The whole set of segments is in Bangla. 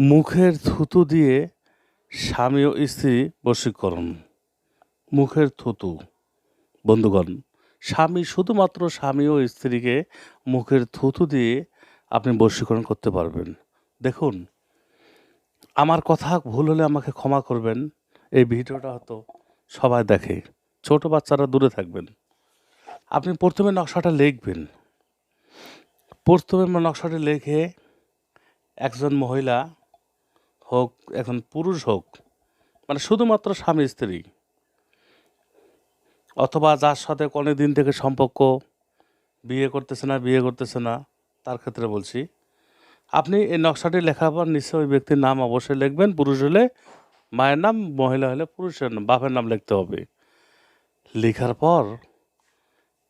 মুখের থুতু দিয়ে স্বামী ও স্ত্রী বশীকরণ। মুখের থুতু। বন্ধুগণ, স্বামী শুধুমাত্র স্বামী ও স্ত্রীকে মুখের থুতু দিয়ে আপনি বশীকরণ করতে পারবেন। দেখুন, আমার কথা ভুল হলে আমাকে ক্ষমা করবেন। এই ভিডিওটা হয়তো সবাই দেখে। ছোট বাচ্চারা দূরে থাকবেন। আপনি প্রথমে নকশাটা লিখবেন। প্রথমে নকশাটা লিখে একজন মহিলা হোক, এখন পুরুষ হোক মানে শুধুমাত্র স্বামী, স্ত্রী, অথবা যার সাথে অনেক দিন থেকে সম্পর্ক, বিয়ে করতেছে না, বিয়ে করতেছে না, তার ক্ষেত্রে বলছি, আপনি এই নকশাটি লেখার পর নিশ্চয় ওই ব্যক্তির নাম অবশ্যই লিখবেন, পুরুষ হলে মায়ের নাম, মহিলা হলে পুরুষের নাম, বাপের নাম লিখতে হবে। লেখার পর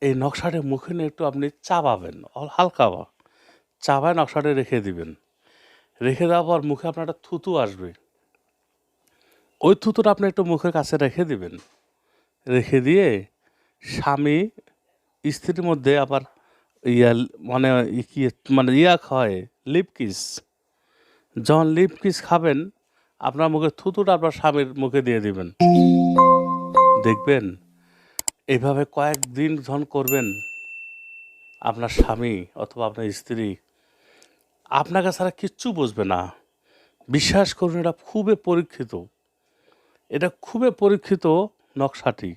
এই নকশাটি মুখে নিয়ে একটু আপনি চাবাবেন, হালকা চাবায় নকশাটি রেখে দিবেন। রেখে দেওয়ার পর মুখে আপনার একটা থুতু আসবে। ওই থুতুটা আপনি একটু মুখের কাছে রেখে দিবেন। রেখে দিয়ে স্বামী স্ত্রীর মধ্যে আবার ইয়া মানে কি মানে ইয়া খায় লিপ কিস যখন লিপ কিস খাবেন, আপনার মুখে থুতুটা আপনার স্বামীর মুখে দিয়ে দিবেন। দেখবেন এইভাবে কয়েকদিন যখন করবেন, আপনার স্বামী অথবা আপনার স্ত্রী আপনাকে ছাড়া কিচ্ছু বুঝবে না। বিশ্বাস করুন, এটা খুবই পরীক্ষিত। এটা খুবই পরীক্ষিত নকশাটি।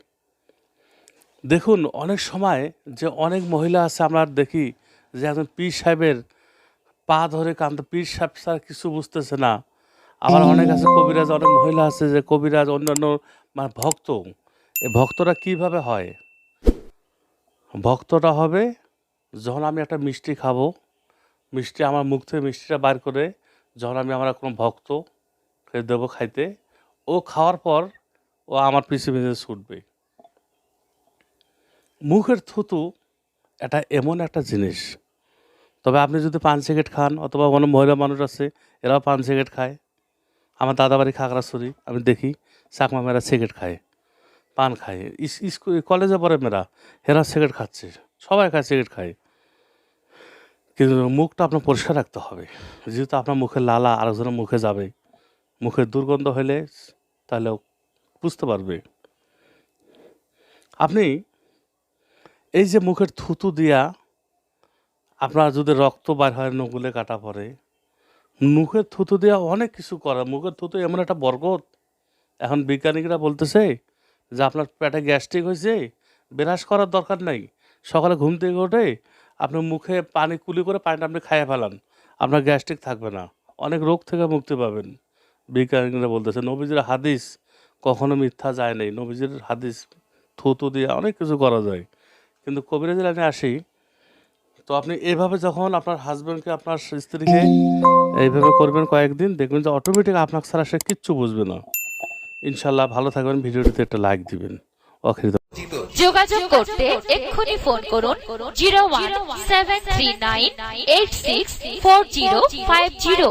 দেখুন, অনেক সময় যে অনেক মহিলা আছে, আমরা দেখি যে একজন পীর সাহেবের পা ধরে কান্ত পীর সাহেব ছাড়া কিছু বুঝতেছে না। আবার অনেক আছে কবিরাজ, অনেক মহিলা আছে যে কবিরাজ, অন্যান্য মানে ভক্ত। এই ভক্তরা কীভাবে হয়? ভক্তটা হবে, যখন আমি একটা মিষ্টি খাব মিষ্টি আমার মুখ থেকে মিষ্টিটা বার করে যখন আমি আমার কোনো ভক্ত দেবো খাইতে, ও খাওয়ার পর ও আমার পিছু পিছু ছুটবে। মুখের থুতু এটা এমন একটা জিনিস। তবে আপনি যদি পান সিগারেট খান, অথবা কোনো মহিলা মানুষ আছে, এরাও পান সিগারেট খায়। আমার দাদাবাড়ি খাগড়াছড়ি, আমি দেখি চাকমা মেয়েরা সিগারেট খায়, পান খায়। কলেজে পড়ে মেয়েরা, এরা সিগারেট খাচ্ছে, সবাই খায় সিগারেট খায়। কিন্তু মুখটা আপনার পরিষ্কার রাখতে হবে। যেহেতু আপনার মুখের লালা আরেকজনের মুখে যাবে, মুখের দুর্গন্ধ হলে তাহলে বুঝতে পারবে। আপনি এই যে মুখের থুতু দিয়া আপনার যদি রক্ত বার হয়, নগুলে কাটা পড়ে, মুখের থুতু দিয়া অনেক কিছু করা। মুখের থুতু এমন একটা বরকত। এখন বিজ্ঞানীরা বলতেছে যে আপনার পেটে গ্যাস্ট্রিক হয়েছে বিরাস করার দরকার নাই। সকালে ঘুম থেকে ওঠে আপনি মুখে পানি কুলি করে পানিটা আপনি খাইয়ে ফেলান। আপনার গ্যাস্ট্রিক থাকবে না। অনেক রোগ থেকে মুক্তি পাবেন। বিজ্ঞানীরা বলতেছে, নবীজির হাদিস কখনো মিথ্যা যায় নাই। নবীজির হাদিস থুতু দিয়ে অনেক কিছু করা যায়। কিন্তু কবিরাজ লাইনে আসি, তো আপনি এইভাবে যখন আপনার হাজব্যান্ডকে আপনার স্ত্রীকে এইভাবে করবেন কয়েকদিন, দেখবেন যে অটোমেটিক আপনার ছাড়া সে কিচ্ছু বুঝবে না। ইনশাল্লাহ ভালো থাকবেন। ভিডিওটিতে একটা লাইক দিবেন। অখিরিত যোগাযোগ করতে এক্ষুনি ফোন করুন zero one seven three nine eight six four zero. Five zero.